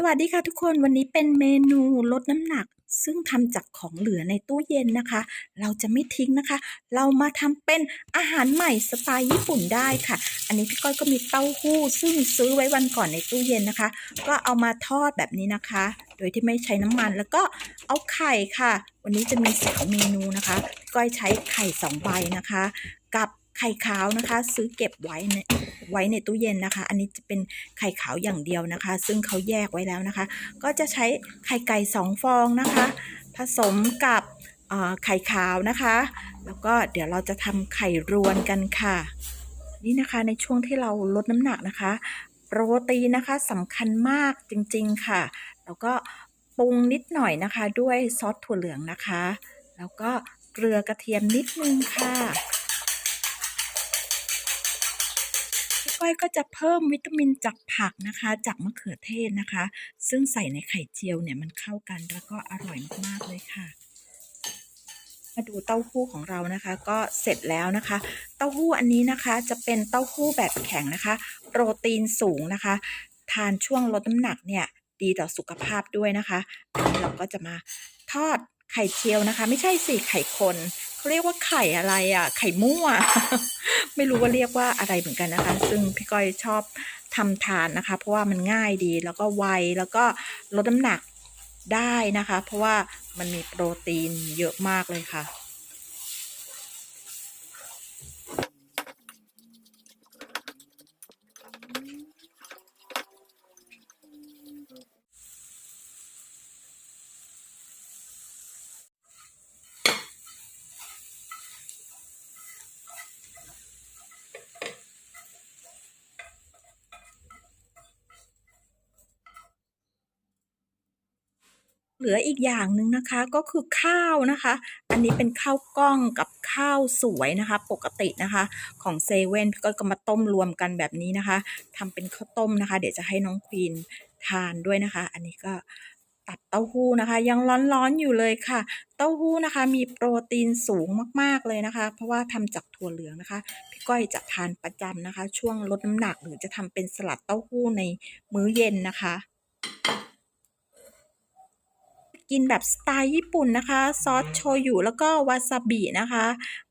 สวัสดีค่ะทุกคนวันนี้เป็นเมนูลดน้ำหนัก ซึ่งทำจากของเหลือในตู้เย็นนะคะ เราจะไม่ทิ้งนะคะ เรามาทำเป็นอาหารใหม่สไตล์ญี่ปุ่นได้ค่ะ อันนี้พี่ก้อยก็มีเต้าหู้ ซึ่งซื้อไว้วันก่อนในตู้เย็นนะคะ ก็เอามาทอดแบบนี้นะคะ โดยที่ไม่ใช้น้ำมันแล้วก็เอาไข่ค่ะ วันนี้จะมีสองเมนูนะคะ ก้อยใช้ไข่สองใบนะคะ กับ ไข่ขาวนะคะ ซื้อเก็บไว้ในไว้ในตู้เย็นนะคะ อันนี้จะเป็นไข่ขาวอย่างเดียวนะคะ ซึ่งเขาแยกไว้แล้วนะคะ ก็จะใช้ไข่ไก่สองฟองนะคะ ผสมกับไข่ขาวนะคะ แล้วก็เดี๋ยวเราจะทำไข่รวนกันค่ะ นี่นะคะในช่วงที่เราลดน้ำหนักนะคะ โปรตีนนะคะสำคัญมากจริงๆค่ะ แล้วก็ปรุงนิดหน่อยนะคะ ด้วยซอสถั่วเหลืองนะคะ แล้วก็เกลือกระเทียมนิดนึงค่ะ ก้อยก็จะเพิ่มวิตามินจากผักนะคะ จากมะเขือเทศนะคะ ซึ่งใส่ในไข่เจียวเนี่ยมันเข้ากันแล้วก็อร่อยมากๆเลยค่ะมาดูเต้าหู้ของเรานะคะ ก็เสร็จแล้วนะคะ เต้าหู้อันนี้นะคะจะเป็นเต้าหู้แบบแข็งนะคะ โปรตีนสูงนะคะ ทานช่วงลดน้ำหนักเนี่ยดีต่อสุขภาพด้วยนะคะอันนี้เราก็จะมาทอดไข่เจียวนะคะ ไม่ใช่สิไข่คน เขาเรียกว่าไข่อะไรอะ ไข่มั่ว ไม่รู้ว่าเรียกว่าอะไรเหมือนกันนะคะ ซึ่งพี่ก้อยชอบทำทานนะคะ เพราะว่ามันง่ายดีแล้วก็ไวแล้วก็ลดน้ำหนักได้นะคะ เพราะว่ามันมีโปรตีนเยอะมากเลยค่ะ เหลืออีกอย่างหนึ่งนะคะก็คือข้าวนะคะ อันนี้เป็นข้าวกล้องกับข้าวสวยนะคะ ปกตินะคะของเซเว่นพี่ก้อยก็มาต้มรวมกันแบบนี้นะคะทำเป็นข้าวต้มนะคะ เดี๋ยวจะให้น้องควีนทานด้วยนะคะ อันนี้ก็ตัดเต้าหู้นะคะ ยังร้อนๆอยู่เลยค่ะ เต้าหู้นะคะ มีโปรตีนสูงมากๆเลยนะคะ เพราะว่าทำจากถั่วเหลืองนะคะ พี่ก้อยจะทานประจำนะคะ ช่วงลดน้ำหนักหรือจะทำเป็นสลัดเต้าหู้ในมื้อเย็นนะคะ กินแบบสไตล์ญี่ปุ่นนะคะ ซอสโชยุแล้วก็วาซาบินะคะ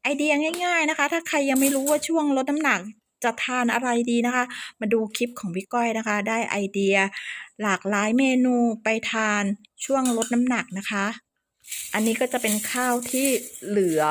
ไอเดียง่าย ๆนะคะ ถ้าใครยังไม่รู้ว่าช่วงลดน้ำหนักจะทานอะไรดีนะคะ มาดูคลิปของพี่ก้อยนะคะ ได้ไอเดียหลากหลายเมนูไปทานช่วงลดน้ำหนักนะคะ อันนี้ก็จะเป็นข้าวที่เหลือ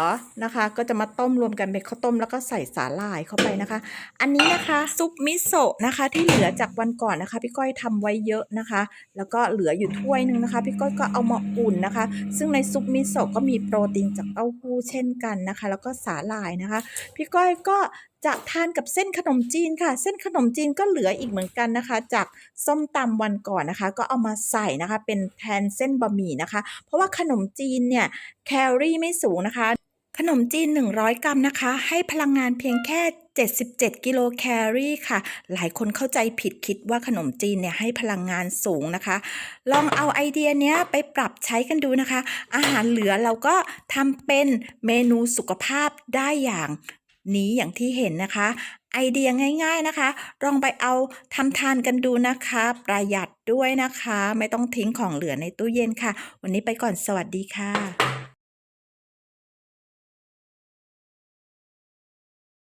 นะคะ ก็จะมาต้มรวมกันเป็นข้าวต้มแล้วก็ใส่สาหร่ายเข้าไปนะคะ อันนี้นะคะซุปมิโซะนะคะ ที่เหลือจากวันก่อนนะคะ พี่ก้อยทำไว้เยอะนะคะ แล้วก็เหลืออยู่ถ้วยหนึ่งนะคะ พี่ก้อยก็เอามาอุ่นนะคะ ซึ่งในซุปมิโซะก็มีโปรตีนจากเต้าหู้เช่นกันนะคะ แล้วก็สาหร่ายนะคะ พี่ก้อยก็จะทานกับเส้นขนมจีนค่ะ เส้นขนมจีนก็เหลืออีกเหมือนกันนะคะ จากส้มตำวันก่อนนะคะ ก็เอามาใส่นะคะ เป็นแทนเส้นบะหมี่นะคะ เพราะว่าขนมจีนเนี่ยแคลอรี่ไม่สูงนะคะ ขนมจีน 100 กรัมนะคะ ให้พลังงานเพียงแค่ 77 กิโลแคลอรี่ค่ะ หลายคนเข้าใจผิดคิดว่าขนมจีนเนี่ยให้พลังงานสูงนะคะ ลองเอาไอเดียเนี้ยไปปรับใช้กันดูนะคะ อาหารเหลือเราก็ทำเป็นเมนูสุขภาพได้อย่างนี้อย่างที่เห็นนะคะ ไอเดียง่ายๆนะคะ ลองไปเอาทำทานกันดูนะคะ ประหยัดด้วยนะคะ ไม่ต้องทิ้งของเหลือในตู้เย็นค่ะ วันนี้ไปก่อนสวัสดีค่ะ